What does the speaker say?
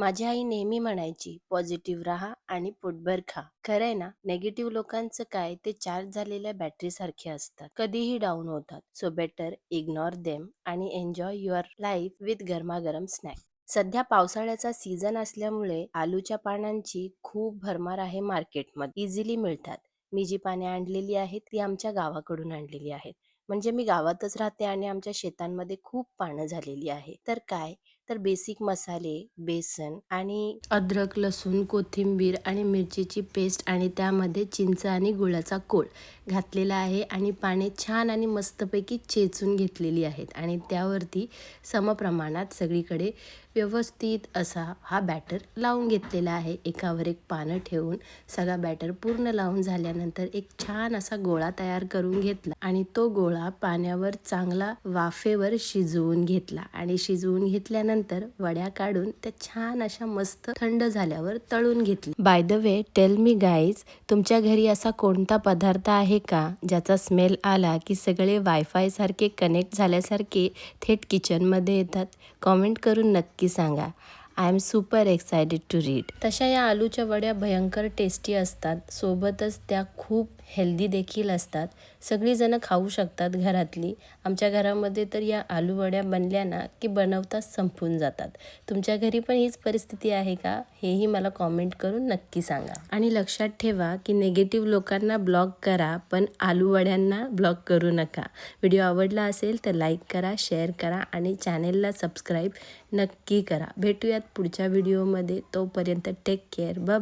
माझी आई नेहमी म्हणायची पॉझिटिव्ह राहा आणि पोटभर खा. खरंय ना? नेगेटिव्ह लोकांचं काय? ते चार्ज झालेल्या बॅटरी सारखे असतात. कधीही डाऊन होतात. सो बेटर इग्नोर देम आणि एन्जॉय युअर लाईफ विथ गरमागरम स्नॅक. सध्या पावसाळ्याचा सीझन असल्यामुळे आलूच्या पानांची खूप भरमार आहे मार्केटमध्ये. इझिली मिळतात. मी जी पाने आणलेली आहेत ती आमच्या गावाकडून आणलेली आहेत. म्हणजे मी गावातच राहते आणि आमच्या शेतांमध्ये खूप पानं झालेली आहे. तर काय? तर बेसिक मसाले बेसन आणि अद्रक लसूण कोथिंबीर आणि मिरचीची पेस्ट आणि त्यामध्ये चिंच आणि गुळाचा कोळ घातलेला आहे आणि पाने छान आणि मस्तपैकी चेचून घेतलेली आहेत आणि त्यावरती समप्रमाणात सगळीकडे व्यवस्थित असा हा बॅटर लावून घेतलेला आहे. एकावर एक पानं ठेवून सगळा बॅटर पूर्ण लावून झाल्यानंतर एक छान असा गोळा तयार करून घेतला आणि तो गोळा पाण्यावर चांगला वाफेवर शिजवून घेतला आणि शिजवून घेतल्यानंतर वड्या काढून त्या छान अशा मस्त थंड झाल्यावर तळून घेतली. By the way tell me guys तुमच्या घरी असा कोणता पदार्थ आहे का ज्याचा स्मेल आला की सगळे वायफाय सारखे कनेक्ट झाल्यासारखे थेट किचनमध्ये येतात? कॉमेंट करून नक्की सांगा. I am super excited to read. तशा या आलूच्या वड्या भयंकर टेस्टी असतात. सोबतच त्या खूप हेल्दी देखील असतात. सगळीजणं खाऊ शकतात घरातली. आमच्या घरामध्ये तर या आलू वड्या बनल्या ना की बनवताच संपून जातात. तुमच्या घरी पण हीच परिस्थिती आहे का? हेही मला कॉमेंट करून नक्की सांगा. आणि लक्षात ठेवा की नेगेटिव्ह लोकांना ब्लॉक करा पण आलू वड्यांना ब्लॉक करू नका. व्हिडिओ आवडला असेल तर लाईक करा शेअर करा आणि चॅनेलला सबस्क्राईब नक्की करा. भेटूयात पुढच्या व्हिडिओमध्ये. तोपर्यंत टेक केअर बाय